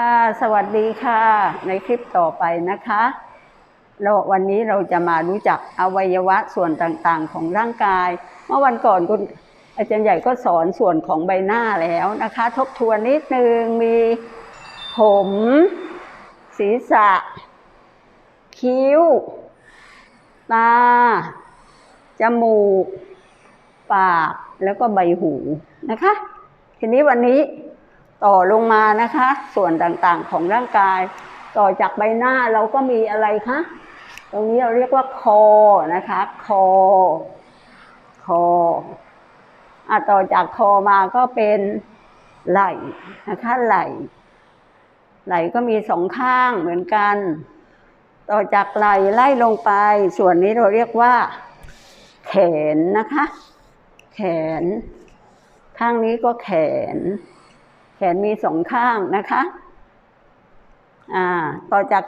ค่ะสวัสดีค่ะ ในคลิปต่อไปนะคะเราวันนี้เราจะมารู้จักอวัยวะส่วนต่างๆ ของร่างกาย เมื่อวันก่อนคุณอาจารย์ใหญ่ก็สอนส่วนของใบหน้าแล้วนะคะ ทบทวนนิดนึงมีผม ศีรษะ คิ้ว ตา จมูก ปากแล้วก็ใบหูนะคะ ทีนี้วันนี้ ต่อลงมานะคะ ส่วนต่างๆของร่างกาย ต่อจากใบหน้าเราก็มีอะไรคะตรงนี้เราเรียกว่าคอนะคะ คอ คออะต่อจากคอมาก็เป็นไหล่นะคะไหล่ไหล่ก็มีสองข้างเหมือนกัน ต่อจากไหล่ไล่ลงไป ส่วนนี้เราเรียกว่า แขนนะคะ แขน ข้างนี้ก็แขน แขนมีสองข้างนะคะ อ่า ต่อจาก